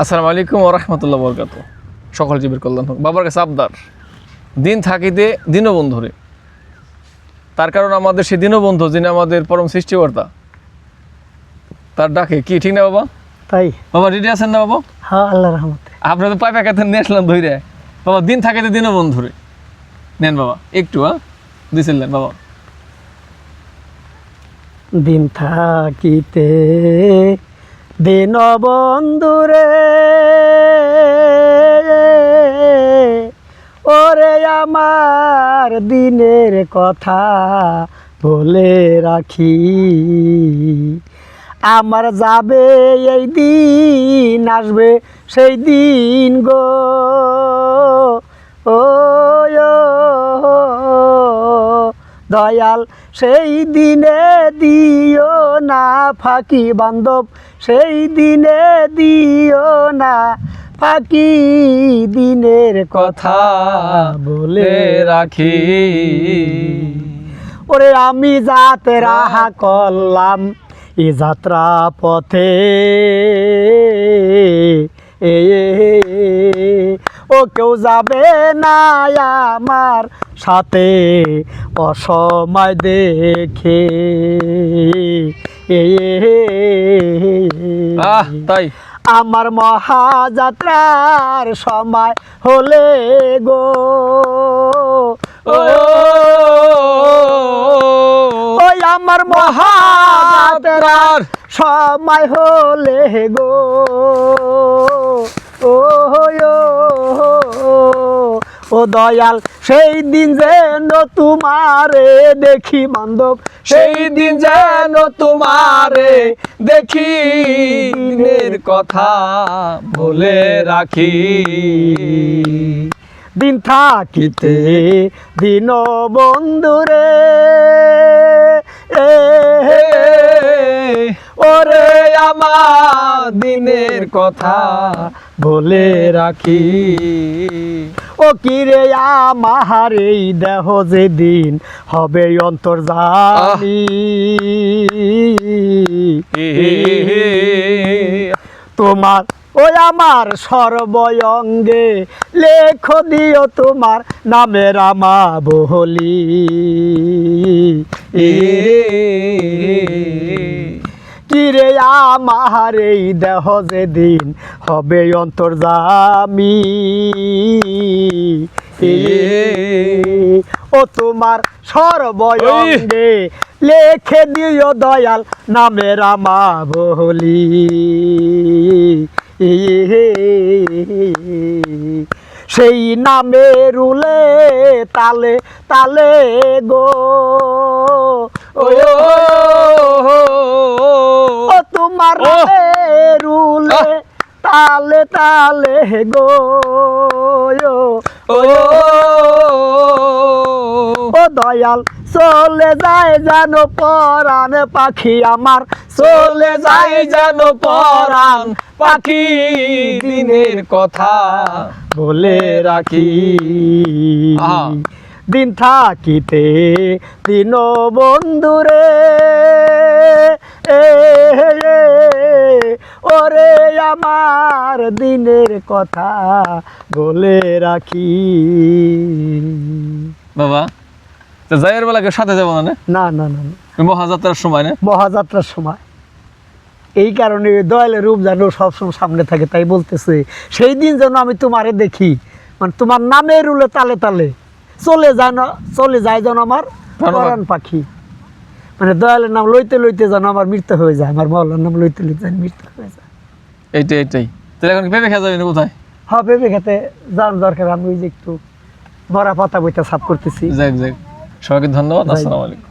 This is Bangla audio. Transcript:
আসসালামু আলাইকুম ওরহমতুল্লাহ বরকাত সকল জীবের কল্যাণ হোক। বাবার কাছে আবদার। দিন থাকিতে দীনবন্ধুরে। তার কারণ আমাদের সে দীনবন্ধু যিনি আমাদের পরম সৃষ্টিকর্তা। তার ডাকে কি ঠিক না বাবা? তাই। বাবা রেডি আছেন না বাবা? হ্যাঁ আল্লাহ রহমতে। আপনার তো পাইপা কাতে নিয়ে আসলাম ধৈরে বাবা দিন থাকিতে দীনবন্ধুরে। নেন বাবা একটু হ্যাঁ? দিছিলেন বাবা। দিন থাকিতে দিন বন্ধুরে ওরে আমার দিনের কথা বলে রাখি। আমার যাবে এই দিন, আসবে সেই দিন গো। ও দয়াল, সেই দিনে দিও না ফাঁকি বান্ধব, সেই দিনে দিও না ফাঁকি দিনের কথা বলে রাখি। ওরে আমি যাতে রাহা করলাম এ যাত্রা পথে এ ও কেউ যাবে না আমার সাথে। অসময় দেখে তাই। আমার মহাযাত্রার সময় হলে গো। ও ওই আমার মহাযাত্রার সময় হলে গো। ও ও দয়াল, সেই দিন যেন তোমারে দেখি বান্ধব। সেই দিন যেন তোমারে দেখি দিনের কথা বলে রাখি। দিন থাকিতে দিন বন্ধুরে ওরে আমার দিনের কথা বলে রাখি। ও কিরে আমার এই দেহ যেদিন হবে অন্তর্জামি তোমার ওই আমার সর্বয়ঙ্গে লেখ দিও তোমার নামের আমা বহলি। আমার এই দেহ যেদিন হবে অন্তর্জামি ও তোমার সর্বঙ্গে লেখে দিও দয়াল নামের আমা সেই নামে রুলে তালে তালে গো। ও নামে রুলে তালে তালে গো ও দয়াল চলে যায় জানো পরাণ পাখি আমার। চলে যাই যেন পরাণ পাখি দিনের কথা বলে রাখি। দিন থাকিতে দিন বন্ধুরে এ, ওরে আমার দিনের কথা বলে রাখি। বাবা তো যাইয়ের বেলাকে সাথে যাব না না? না না মহাযাত্রার সময় না? মহাযাত্রার সময়। এই কারণে দয়ালের রূপ যেন সবসময় সামনে থাকে তাই বলতেছে সেই দিন যেন আমি তোমারে দেখি। মানে তোমার নামের উলে তালে তালে চলে যায় না চলে যায় যেন আমার। পাখি। মানে দয়ালের নাম লইতে লইতে যেন আমার মৃত্যু হয়ে যায় আমার মাওলার নাম লইতে লইতে যেন মৃত্যু হয়ে যায়। এইটাই এইটাই। তাহলে এখন ভেবে খেয়ে যাবেন না কোথায়? হ্যাঁ ভেবে খেতে যান দরকার আমি ওই যে একটু মরা পাতা বইটা সাফ করতেছি। যাক যাক। সবাইকে ধন্যবাদ। আসসালামু আলাইকুম।